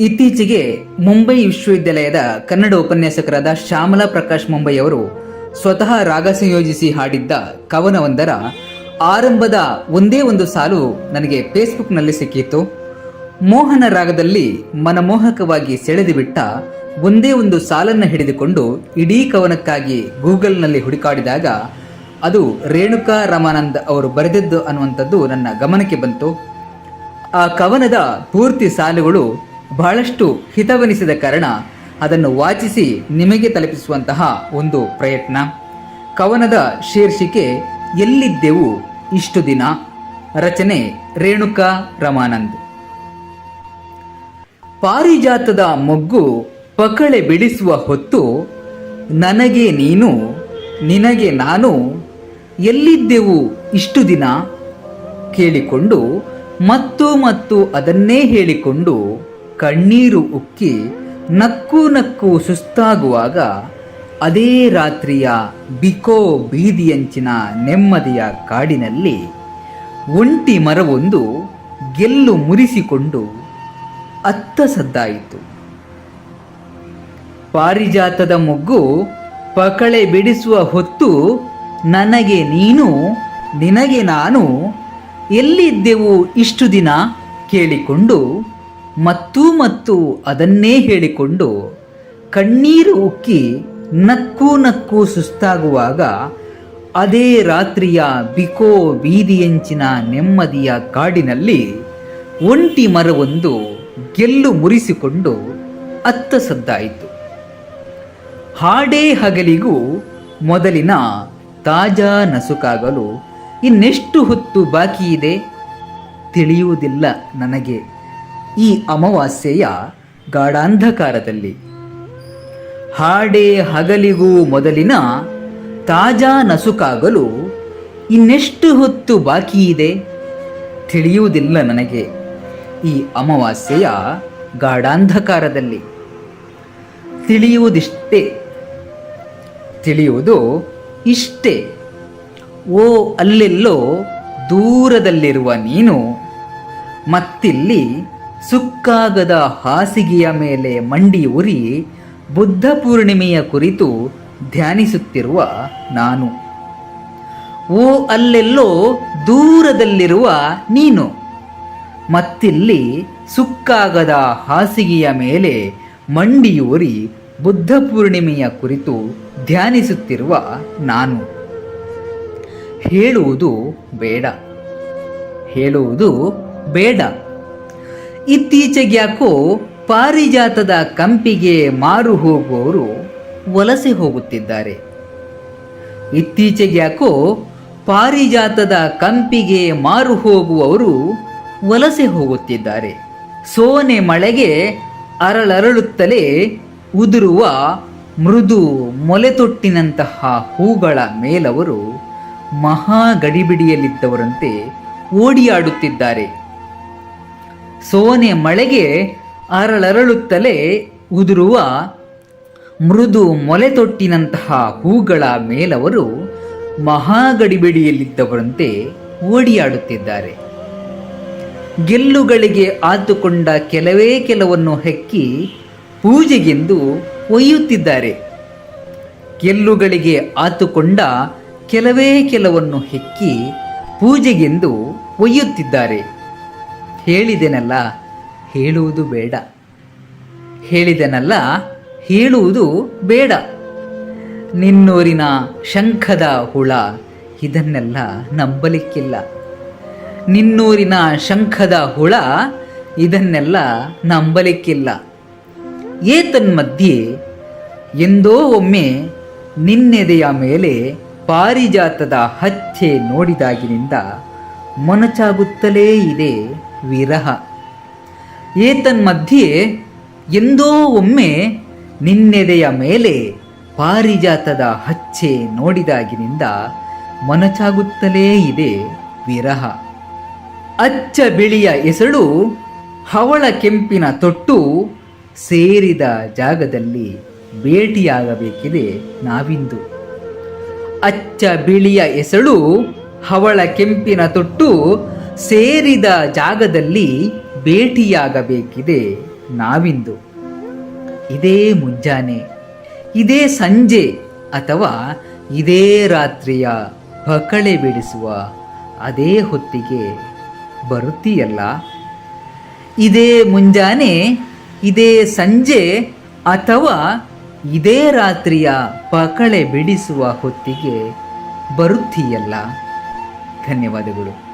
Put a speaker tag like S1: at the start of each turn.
S1: ಇತ್ತೀಚೆಗೆ ಮುಂಬೈ ವಿಶ್ವವಿದ್ಯಾಲಯದ ಕನ್ನಡ ಉಪನ್ಯಾಸಕರಾದ ಶ್ಯಾಮಲಾ ಪ್ರಕಾಶ್ ಮುಂಬೈ ಅವರು ಸ್ವತಃ ರಾಗ ಸಂಯೋಜಿಸಿ ಹಾಡಿದ್ದ ಕವನವೊಂದರ ಆರಂಭದ ಒಂದೇ ಒಂದು ಸಾಲು ನನಗೆ ಫೇಸ್ಬುಕ್ನಲ್ಲಿ ಸಿಕ್ಕಿತ್ತು. ಮೋಹನ ರಾಗದಲ್ಲಿ ಮನಮೋಹಕವಾಗಿ ಸೆಳೆದುಬಿಟ್ಟ ಒಂದೇ ಒಂದು ಸಾಲನ್ನು ಹಿಡಿದುಕೊಂಡು ಇಡೀ ಕವನಕ್ಕಾಗಿ ಗೂಗಲ್ನಲ್ಲಿ ಹುಡುಕಾಡಿದಾಗ ಅದು ರೇಣುಕಾ ರಾಮಾನಂದ್ ಅವರು ಬರೆದಿದ್ದು ಅನ್ನುವಂಥದ್ದು ನನ್ನ ಗಮನಕ್ಕೆ ಬಂತು. ಆ ಕವನದ ಪೂರ್ತಿ ಸಾಲುಗಳು ಬಹಳಷ್ಟು ಹಿತವೆನಿಸಿದ ಕಾರಣ ಅದನ್ನು ವಾಚಿಸಿ ನಿಮಗೆ ತಲುಪಿಸುವಂತಹ ಒಂದು ಪ್ರಯತ್ನ. ಕವನದ ಶೀರ್ಷಿಕೆ, ಎಲ್ಲಿದ್ದೆವು ಇಷ್ಟು ದಿನ? ರಚನೆ, ರೇಣುಕಾ ರಮಾನಂದ್. ಪಾರಿಜಾತದ ಮೊಗ್ಗು ಪಕಳೆ ಬಿಡಿಸುವ ಹೊತ್ತು, ನನಗೆ ನೀನು, ನಿನಗೆ ನಾನು, ಎಲ್ಲಿದ್ದೆವು ಇಷ್ಟು ದಿನ? ಕೇಳಿಕೊಂಡು, ಮತ್ತು ಮತ್ತು ಅದನ್ನೇ ಹೇಳಿಕೊಂಡು ಕಣ್ಣೀರು ಉಕ್ಕಿ ನಕ್ಕು ನಕ್ಕು ಸುಸ್ತಾಗುವಾಗ ಅದೇ ರಾತ್ರಿಯ ಬಿಕೋ ಬೀದಿಯಂಚಿನ ನೆಮ್ಮದಿಯ ಕಾಡಿನಲ್ಲಿ ಒಂಟಿ ಮರವೊಂದು ಗೆಲ್ಲು ಮುರಿಸಿಕೊಂಡು ಅತ್ತ ಸದ್ದಾಯಿತು. ಪಾರಿಜಾತದ ಮೊಗ್ಗು ಪಕಳೆ ಬಿಡಿಸುವ ಹೊತ್ತು ನನಗೆ ನೀನು, ನಿನಗೆ ನಾನು ಎಲ್ಲಿದ್ದೆವು ಇಷ್ಟು ದಿನ ಕೇಳಿಕೊಂಡು ಮತ್ತು ಮತ್ತು ಅದನ್ನೇ ಹೇಳಿಕೊಂಡು ಕಣ್ಣೀರು ಉಕ್ಕಿ ನಕ್ಕು ನಕ್ಕು ಸುಸ್ತಾಗುವಾಗ ಅದೇ ರಾತ್ರಿಯ ಬಿಕೋ ಬೀದಿಯಂಚಿನ ನೆಮ್ಮದಿಯ ಕಾಡಿನಲ್ಲಿ ಒಂಟಿ ಮರವೊಂದು ಗೆಲ್ಲು ಮುರಿಸಿಕೊಂಡು ಅತ್ತ ಸದ್ದಾಯಿತು. ಹಾಡೇ ಹಗಲಿಗೂ ಮೊದಲಿನ ತಾಜಾ ನಸುಕಾಗಲು ಇನ್ನೆಷ್ಟು ಹೊತ್ತು ಬಾಕಿಯಿದೆ ತಿಳಿಯುವುದಿಲ್ಲ ನನಗೆ. ಈ ಅಮಾವಾಸ್ಯೆಯ ಗಾಢಾಂಧಕಾರದಲ್ಲಿ. ಹಾಡೇ ಹಗಲಿಗೂ ಮೊದಲಿನ ತಾಜಾ ನಸುಕಾಗಲು ಇನ್ನೆಷ್ಟು ಹೊತ್ತು ಬಾಕಿ ಇದೆ? ತಿಳಿಯುವುದಿಲ್ಲ ನನಗೆ ಈ ಅಮಾವಾಸ್ಯೆಯ ಗಾಢಾಂಧಕಾರದಲ್ಲಿ. ತಿಳಿಯುವುದಿಷ್ಟೇ. ತಿಳಿಯುವುದು ಇಷ್ಟೇ. ಓ ಅಲ್ಲೆಲ್ಲೋ ದೂರದಲ್ಲಿರುವ ನೀನು ಮತ್ತಿಲ್ಲಿ ಸುಕ್ಕಾಗದ ಹಾಸಿಗೆಯ ಮೇಲೆ ಮಂಡಿ ಉರಿ ಬುದ್ಧ ಪೂರ್ಣಿಮೆಯ ಕುರಿತು ಧ್ಯಾನಿಸುತ್ತಿರುವ ನಾನು. ಓ ಅಲ್ಲೆಲ್ಲೋ ದೂರದಲ್ಲಿರುವ ನೀನು. ಮತ್ತಿಲ್ಲಿ ಸುಕ್ಕಾಗದ ಹಾಸಿಗೆಯ ಮೇಲೆ ಮಂಡಿಯೂರಿ ಬುದ್ಧ ಪೂರ್ಣಿಮೆಯ ಕುರಿತು ಧ್ಯಾನಿಸುತ್ತಿರುವ ನಾನು. ಹೇಳುವುದು ಬೇಡ. ಹೇಳುವುದು ಬೇಡ. ಇತ್ತೀಚೆಗ್ಯಾಕೋ ಪಾರಿಜಾತದ ಕಂಪಿಗೆ ಮಾರು ಹೋಗುವವರು ವಲಸೆ ಹೋಗುತ್ತಿದ್ದಾರೆ. ಇತ್ತೀಚೆಗ್ಯಾಕೋ ಪಾರಿಜಾತದ ಕಂಪಿಗೆ ಮಾರು ಹೋಗುವವರು ವಲಸೆ ಹೋಗುತ್ತಿದ್ದಾರೆ. ಸೋನೆ ಮಳೆಗೆ ಅರಳರಳುತ್ತಲೇ ಉದುರುವ ಮೃದು ಮೊಲೆತೊಟ್ಟಿನಂತಹ ಹೂಗಳ ಮೇಲವರು ಮಹಾ ಗಡಿಬಿಡಿಯಲ್ಲಿದ್ದವರಂತೆ ಓಡಿಯಾಡುತ್ತಿದ್ದಾರೆ. ಸೋನೆ ಮಳೆಗೆ ಅರಳರಳುತ್ತಲೇ ಉದುರುವ ಮೃದು ಮೊಲೆತೊಟ್ಟಿನಂತಹ ಹೂಗಳ ಮೇಲವರು ಮಹಾಗಡಿಬಿಡಿಯಲ್ಲಿದ್ದವರಂತೆ ಓಡಿಯಾಡುತ್ತಿದ್ದಾರೆ. ಗೆಲ್ಲುಗಳಿಗೆ ಆತುಕೊಂಡ ಕೆಲವೇ ಕೆಲವನ್ನು ಹೆಕ್ಕಿ ಪೂಜೆಗೆಂದು ಒಯ್ಯುತ್ತಿದ್ದಾರೆ. ಗೆಲ್ಲುಗಳಿಗೆ ಆತುಕೊಂಡ ಕೆಲವೇ ಕೆಲವನ್ನು ಹೆಕ್ಕಿ ಪೂಜೆಗೆಂದು ಒಯ್ಯುತ್ತಿದ್ದಾರೆ. ಹೇಳಿದೆನಲ್ಲ, ಹೇಳುವುದು ಬೇಡ. ಹೇಳಿದೆನಲ್ಲ, ಹೇಳುವುದು ಬೇಡ. ನಿನ್ನೂರಿನ ಶಂಖದ ಹುಳ, ಇದನ್ನೆಲ್ಲ ನಂಬಲಿಕ್ಕಿಲ್ಲ. ನಿನ್ನೂರಿನ ಶಂಖದ ಹುಳ, ಇದನ್ನೆಲ್ಲ ನಂಬಲಿಕ್ಕಿಲ್ಲ. ಏತನ್ಮಧ್ಯೆ, ಎಂದೋ ಒಮ್ಮೆ ನಿನ್ನೆದೆಯ ಮೇಲೆ ಪಾರಿಜಾತದ ಹಚ್ಚೆ ನೋಡಿದಾಗಿನಿಂದ ಮೊನಚಾಗುತ್ತಲೇ ಇದೆ. ವಿರಹ. ಏತನ್ಮಧ್ಯೆ ಎಂದೋ ಒಮ್ಮೆ ನಿನ್ನೆದೆಯ ಮೇಲೆ ಪಾರಿಜಾತದ ಹಚ್ಚೆ ನೋಡಿದಾಗಿನಿಂದ ಮೊನಚಾಗುತ್ತಲೇ ಇದೆ ವಿರಹ. ಅಚ್ಚ ಬಿಳಿಯ ಎಸಳು ಹವಳ ಕೆಂಪಿನ ತೊಟ್ಟು ಸೇರಿದ ಜಾಗದಲ್ಲಿ ಭೇಟಿಯಾಗಬೇಕಿದೆ ನಾವಿಂದು. ಅಚ್ಚ ಬಿಳಿಯ ಎಸಳು ಹವಳ ಕೆಂಪಿನ ತೊಟ್ಟು ಸೇರಿದ ಜಾಗದಲ್ಲಿ ಭೇಟಿಯಾಗಬೇಕಿದೆ ನಾವಿಂದು. ಇದೇ ಮುಂಜಾನೆ, ಇದೇ ಸಂಜೆ ಅಥವಾ ಇದೇ ರಾತ್ರಿಯ ಬಕಳೆ ಬಿಡಿಸುವ ಅದೇ ಹೊತ್ತಿಗೆ ಬರುತ್ತೀಯಲ್ಲ? ಇದೇ ಮುಂಜಾನೆ, ಇದೇ ಸಂಜೆ ಅಥವಾ ಇದೇ ರಾತ್ರಿಯ ಪಕಳೆ ಬಿಡಿಸುವ ಹೊತ್ತಿಗೆ ಬರುತ್ತೀಯಲ್ಲ? ಧನ್ಯವಾದಗಳು.